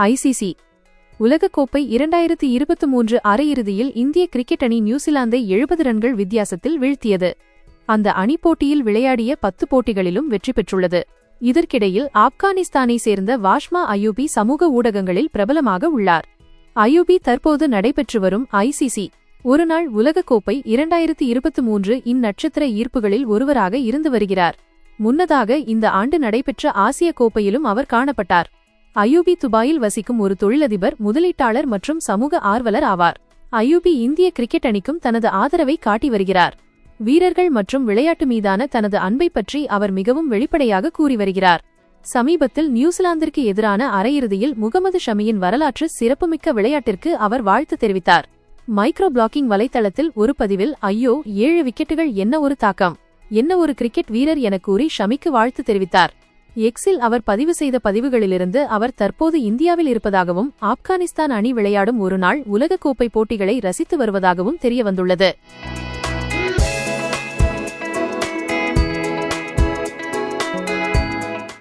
ICC. உலகக்கோப்பை இரண்டாயிரத்து இருபத்தி மூன்று அரையிறுதியில் இந்திய கிரிக்கெட் அணி நியூசிலாந்தை எழுபது ரன்கள் வித்தியாசத்தில் வீழ்த்தியது. அந்த அணி போட்டியில் விளையாடிய பத்து போட்டிகளிலும் வெற்றி பெற்றுள்ளது. இதற்கிடையில் ஆப்கானிஸ்தானை சேர்ந்த வாஷ்மா அயூபி சமூக ஊடகங்களில் பிரபலமாக உள்ளார். அயூபி தற்போது நடைபெற்று வரும் ஐசிசி. ஒருநாள் உலகக்கோப்பை இரண்டாயிரத்து இருபத்தி மூன்று இந்நட்சத்திர ஈர்ப்புகளில் ஒருவராக இருந்து வருகிறார். முன்னதாக இந்த ஆண்டு நடைபெற்ற ஆசிய கோப்பையிலும் அவர் காணப்பட்டார். அயூபி துபாயில் வசிக்கும் ஒரு தொழிலதிபர் முதலீட்டாளர் மற்றும் சமூக ஆர்வலர் ஆவார். அயூபி இந்திய கிரிக்கெட் அணிக்கும் தனது ஆதரவை காட்டி வருகிறார். வீரர்கள் மற்றும் விளையாட்டு மீதான தனது அன்பை பற்றி அவர் மிகவும் வெளிப்படையாக கூறி வருகிறார். சமீபத்தில் நியூசிலாந்திற்கு எதிரான அரையிறுதியில் முகமது ஷமியின் வரலாற்று சிறப்புமிக்க விளையாட்டிற்கு அவர் வாழ்த்து தெரிவித்தார். மைக்ரோ பிளாக்கிங் வலைத்தளத்தில் ஒரு பதிவில் ஐயோ ஏழு விக்கெட்டுகள் என்ன ஒரு தாக்கம். என்ன ஒரு கிரிக்கெட் வீரர் என கூறி ஷமிக்கு வாழ்த்து தெரிவித்தார். எக்ஸில் அவர் பதிவு செய்த பதிவுகளிலிருந்து அவர் தற்போது இந்தியாவில் இருப்பதாகவும் ஆப்கானிஸ்தான் அணி விளையாடும் ஒருநாள் உலகக்கோப்பை போட்டிகளை ரசித்து வருவதாகவும் தெரியவந்துள்ளது.